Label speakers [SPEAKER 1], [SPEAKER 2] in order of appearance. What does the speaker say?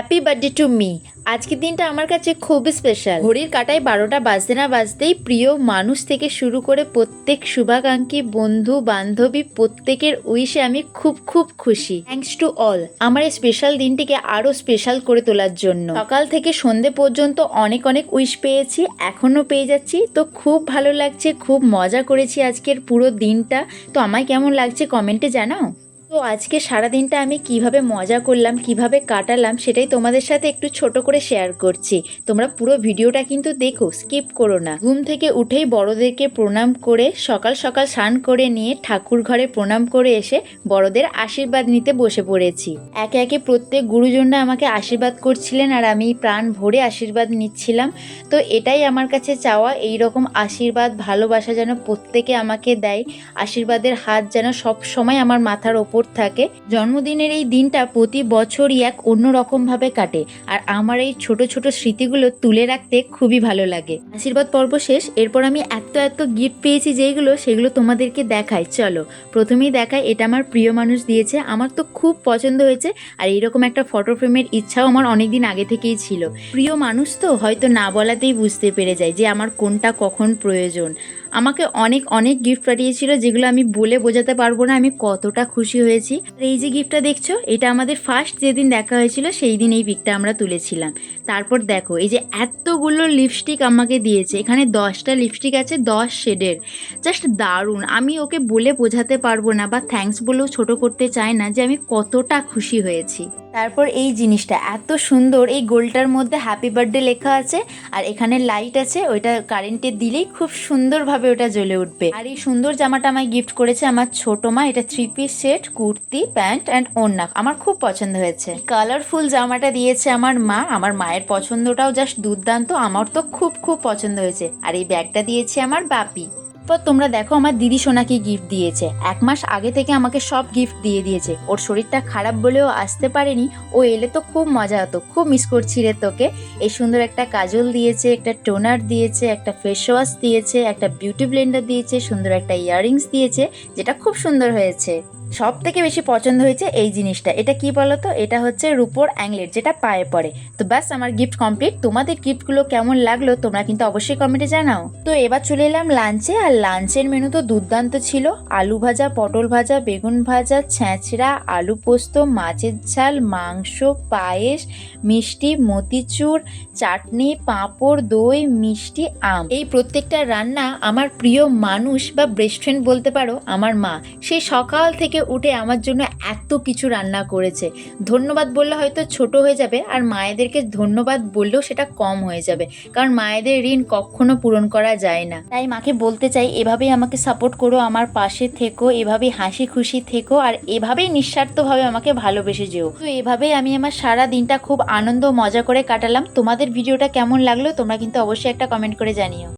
[SPEAKER 1] Happy birthday to me আজকের দিনটা আমার কাছে খুবই স্পেশাল ঘড়ির কাটায় বারোটা বাজতে না বাজতেই প্রিয় মানুষ থেকে শুরু করে প্রত্যেক শুভাকাঙ্ক্ষী, বন্ধু, বান্ধবী, প্রত্যেকের উইশে আমি খুব খুব খুশি। থ্যাংকস টু অল আমার এই স্পেশাল দিনটিকে আরও স্পেশাল করে তোলার জন্য। সকাল থেকে সন্ধে পর্যন্ত অনেক অনেক উইশ পেয়েছি, এখনও পেয়ে যাচ্ছি। তো খুব ভালো লাগছে, খুব মজা করেছি আজকের পুরো দিনটা। তো আমায় কেমন লাগছে কমেন্টে জানাও। তো আজকে সারা দিনটা আমি কীভাবে মজা করলাম, কীভাবে কাটালাম সেটাই তোমাদের সাথে একটু ছোট করে শেয়ার করছি। তোমরা পুরো ভিডিওটা কিন্তু দেখো স্কিপ করো না। ঘুম থেকে উঠেই বড়দেরকে প্রণাম করে, সকাল সকাল স্নান করে নিয়ে ঠাকুর ঘরে প্রণাম করে এসে বড়দের আশীর্বাদ নিতে বসে পড়েছি। একে একে প্রত্যেক গুরুজনরা আমাকে আশীর্বাদ করছিলেন আর আমি প্রাণ ভরে আশীর্বাদ নিচ্ছিলাম। তো এটাই আমার কাছে চাওয়া এই রকম আশীর্বাদ, ভালোবাসা যেন প্রত্যেকে আমাকে দেয়। আশীর্বাদের হাত যেন সব সময় আমার মাথার ওপর থাকে, জন্মদিনের এই দিনটা প্রতি বছরই এক অন্যরকম ভাবে কাটে। আর আমার এই ছোট ছোট স্মৃতিগুলো তুলে রাখতে খুবই ভালো লাগে। আশীর্বাদ পর্ব শেষ, এরপর আমি এত এত গিফট পেয়েছি যেগুলো সেগুলো তোমাদেরকে দেখাই। চলো, প্রথমেই দেখাই, এটা আমার প্রিয় মানুষ দিয়েছে। আমার তো খুব পছন্দ হয়েছে, আর এইরকম একটা ফটো ফ্রেমের ইচ্ছাও আমার অনেকদিন আগে থেকেই ছিল। প্রিয় মানুষ তো, হয়তো না বলাতেই বুঝতে পেরে যায় যে আমার কোনটা কখন প্রয়োজন। আমাকে অনেক অনেক গিফট পাঠিয়েছিল, যেগুলো আমি বলে বোঝাতে পারব না, আমি কতটা খুশি হয়েছি এই যে গিফটটা দেখছ, এটা আমাদের ফার্স্ট যেদিন দেখা হয়েছিল, সেই দিন এই পিকটা আমরা তুলেছিলাম। তারপর দেখো, এই যে এতগুলো লিপস্টিক আমাকে দিয়েছে, এখানে দশটা লিপস্টিক আছে, দশ শেডের জাস্ট দারুণ। আমি ওকে বলে বোঝাতে পারব না বা থ্যাংকস বলেও ছোট করতে চাই না যে আমি কতটা খুশি হয়েছি। তারপর এই জিনিসটা, এত সুন্দর, এই গোলটার মধ্যে হ্যাপি বার্থডে লেখা আছে, আর এখানে লাইট আছে, ওইটা কারেন্টে দিলেই খুব সুন্দরভাবে ওটা জ্বলে উঠবে। আর এই সুন্দর জামাটা আমায় গিফট করেছে আমার ছোট মা, এটা three piece set kurti pant and ওড়না, আমার খুব পছন্দ হয়েছে। কালারফুল জামাটা দিয়েছে আমার মা, আমার মায়ের পছন্দটাও জাস্ট দুর্দান্ত আমার তো খুব খুব পছন্দ হয়েছে। আর এই ব্যাগটা দিয়েছে আমার বাপি। এরপর তোমরা দেখো আমার দিদি সোনাকে গিফট দিয়েছে। এক মাস আগে থেকে আমাকে সব গিফট দিয়ে দিয়েছে। ওর শরীরটা খারাপ বলেও আসতে পারেনি। ও এলে তো খুব মজা হতো। খুব মিস করছি রে তোকে। এই সুন্দর একটা কাজল দিয়েছে, একটা টোনার দিয়েছে, একটা ফেস ওয়াশ দিয়েছে, একটা বিউটি ব্লেন্ডার দিয়েছে, সুন্দর একটা ইয়াররিংস দিয়েছে, যেটা খুব সুন্দর হয়েছে। সব থেকে বেশি পছন্দ হয়েছে এই জিনিসটা। এটা কি বলো তো এটা হচ্ছে রুপোর অ্যাংলেট যেটা পায়ে পড়ে। তো ব্যাস, আমার গিফট কমপ্লিট তোমাদের গিফটগুলো কেমন লাগল তোমরা কিন্তু অবশ্যই কমেন্টে জানাও। তো এবার চলে এলাম লাঞ্চে আর লাঞ্চের মেনু তো দুর্দান্ত ছিল। আলু ভাজা, পটল ভাজা, বেগুন ভাজা ছ্যাঁচড়া আলু পোস্ত, মাছের ঝাল, মাংস, পায়েস, মিষ্টি, মতিচুর, চাটনি, পাঁপড়, দই, মিষ্টি, আম। এই প্রত্যেকটা রান্না আমার প্রিয় মানুষ বা বেস্ট ফ্রেন্ড বলতে পারো, আমার মা। সেই সকাল থেকে উঠে আমার জন্য এত কিছু রান্না করেছে। ধন্যবাদ বললে হয়তো ছোট হয়ে যাবে, আর মায়েদেরকে ধন্যবাদ বললেও সেটা কম হয়ে যাবে। কারণ মায়েদের ঋণ কখনো পূরণ করা যায় না। তাই মাকে বলতে চাই এভাবেই আমাকে সাপোর্ট করো, আমার পাশে থেকো, এভাবেই হাসি খুশি থেকো, আর এভাবেই নিঃস্বার্থভাবে আমাকে ভালোবেসে যেও। তো এভাবেই আমি আমার সারা দিনটা খুব আনন্দ মজা করে কাটালাম। তোমাদের ভিডিওটা কেমন লাগল, তোমরা কিন্তু অবশ্যই একটা কমেন্ট করে জানিও।